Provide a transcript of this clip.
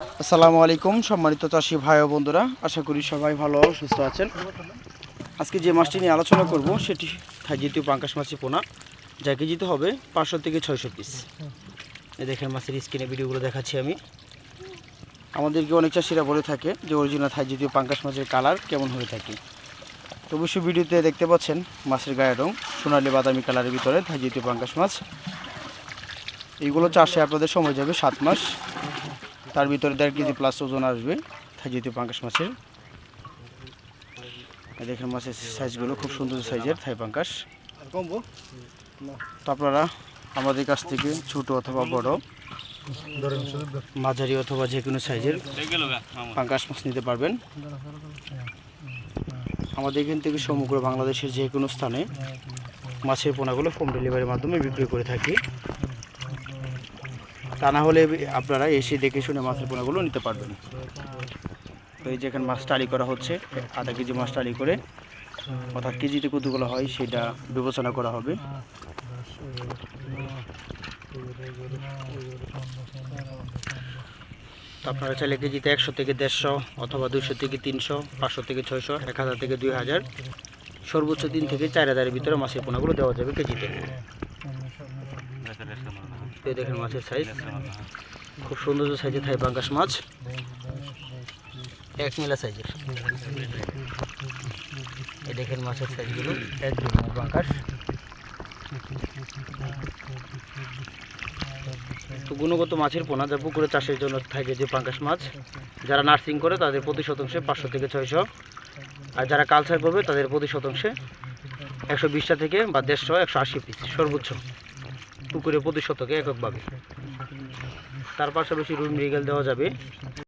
আসসালামু আলাইকুম, সম্মানিত চাষি ভাই ও বন্ধুরা। আশা করি সবাই ভালো, সুস্থ আছেন। আজকে যে মাছটি নিয়ে আলোচনা করব, সেটি জাতীয় পাঙ্কাশ মাছি পোনা, যা কেজিতে হবে পাঁচশো থেকে ছয়শো পিস এই দেখেন মাছের স্ক্রিনে ভিডিওগুলো দেখাচ্ছি আমি। আমাদেরকে অনেক চাষিরা বলে থাকে যে অরিজিনাল থাই জাতীয় পাঙ্কাশ মাছের কালার কেমন হয়ে থাকে। তো অবশ্যই ভিডিওতে দেখতে পাচ্ছেন মাছের গায়ের রং, সোনালি বাদামি কালারের ভিতরে থাই জাতীয় পাঙ্কাশ মাছ। এইগুলো চাষে আপনাদের সময় যাবে সাত মাস। তার ভিতরে দেড় কেজি প্লাস ওজন আসবে থাইজাতীয় পাঙ্কাশ মাছের। দেখেন মাছের সাইজগুলো খুব সুন্দর সাইজের থাই পাঙ্কাশ। তো আপনারা আমাদের কাছ থেকে ছোট অথবা বড়, মাঝারি অথবা যে কোনো সাইজের পাঙ্কাশ মাছ নিতে পারবেন। আমাদের এখান থেকে সমগ্র বাংলাদেশের যে কোনো স্থানে মাছের পোনাগুলো হোম ডেলিভারির মাধ্যমে বিক্রি করে থাকি। তা না হলে আপনারা এসে দেখে শুনে মাছের পোনাগুলো নিতে পারবেন। তো এই যে এখানে মাছ টালি করা হচ্ছে, আধা কেজি মাছ টালি করে, অর্থাৎ কেজিতে কতগুলো হয় সেটা বিবেচনা করা হবে। আপনারা চাইলে কেজিতে একশো থেকে দেড়শো অথবা দুইশো থেকে তিনশো, পাঁচশো থেকে ছয়শো, এক হাজার থেকে দুই হাজার, সর্বোচ্চ তিন থেকে চার হাজারের ভিতরে মাছের পোনাগুলো দেওয়া যাবে কেজিতে। দেখেন মাছের সাইজ খুব সুন্দর সাইজের পাঙ্কাশ মাছ। এক সাইজের এই দেখেন মাছের সাইজগুলো পাঙ্কাশ তো গুণগত মাছের পোনা যা পুকুরে চাষের জন্য থাকে যে পাঙ্কাশ মাছ, যারা নার্সিং করে তাদের প্রতি শতাংশে পাঁচশো থেকে ছয়শো। আর যারা কালচার করবে তাদের প্রতি শতাংশে একশো বিশটা থেকে বা দেড়শো, একশো আশি পিস সর্বোচ্চ। পুকুরে প্রতি শতকে এককভাবে। তার পাশাপাশি রুম রিগেল দেওয়া যাবে।